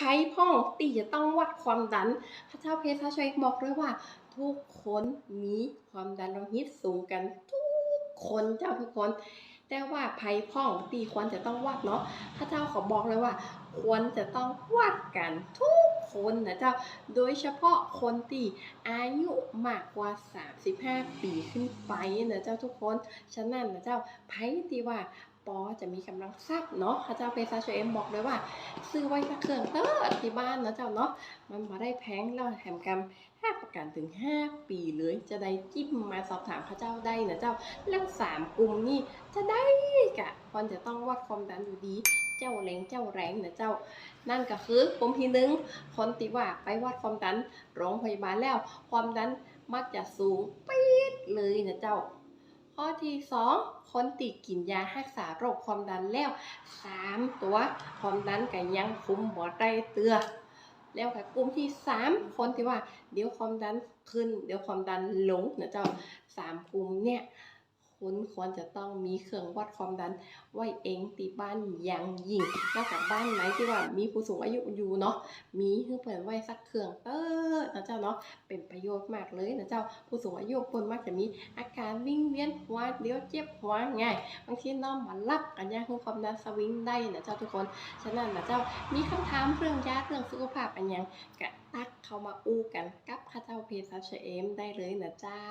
ภัยพ้องตีจะต้องวัดความดัน พระเจ้าเพชรช่วยบอกด้วยว่า ทุกคนมีความดันโลหิตสูงกันทุกคนเจ้าทุกคน แต่ว่าภัยพ้องตีควรจะต้องวัดเนาะพระเจ้าขาบอกเลยว่า ควรจะต้องวัดกันทุกคนนะเจ้า โดยเฉพาะคนที่อายุมากกว่า 35 ปีขึ้นไปนะเจ้าทุกคน ฉะนั้นนะเจ้าไพ่ที่ว่า ปอจะมีกำลังทรัพย์เนาะพระเจ้าเปซาโชเอ็มบอกเลยว่า ซื้อไว้สักเครื่องเตอร์ที่บ้านนะเจ้าเนาะมันมาได้แพงแล้วแถมกำห้าประกันถึง 5 ปีเลยจะได้จิ้มมาสอบถามพระเจ้าได้นะเจ้าแล้วสามกลุ่มนี่จะได้กะควรจะต้องวัดความดันอยู่ดีเจ้าแรงเจ้าแรงนะเจ้า นั่นก็คือกลุ่มที่หนึ่งคนที่ว่าไปวัดความดันโรงพยาบาลแล้ว ความดันมักจะสูงปี๊ดเลยนะเจ้า ข้อที่สองคนติกินยารักษาโรคความดันแล้วสามตัวความดันกันยังคุมบ่ได้เตือแล้วกับกลุ่มที่สามคนที่ว่า เดี๋ยวความดันขึ้น เดี๋ยวความดันลงนะเจ้าสามกลุ่มเนี่ย คุณควรจะต้องมีเครื่องวัดความดันไว้เองตีบ้านอย่างยิ่งแล้วกับบ้านไหนที่ว่ามีผู้สูงอายุอยู่เนาะมีคือเปิดไว้สักเครื่องเตอร์นะเจ้าเนาะเป็นประโยชน์มากเลยนะเจ้าผู้สูงอายุคนมักจะมีอาการวิ่งเวียนหัวเดี๋ยวเจ็บหัวง่ายบางทีนอนมาลับกันยากคือความดันสวิงได้นะเจ้าทุกคนฉะนั้นนะเจ้ามีคำถามเรื่องยาเรื่องสุขภาพอันยังกะตักเข้ามาอู้กันกับข้าเจ้าเพศเชเอมได้เลยนะเจ้า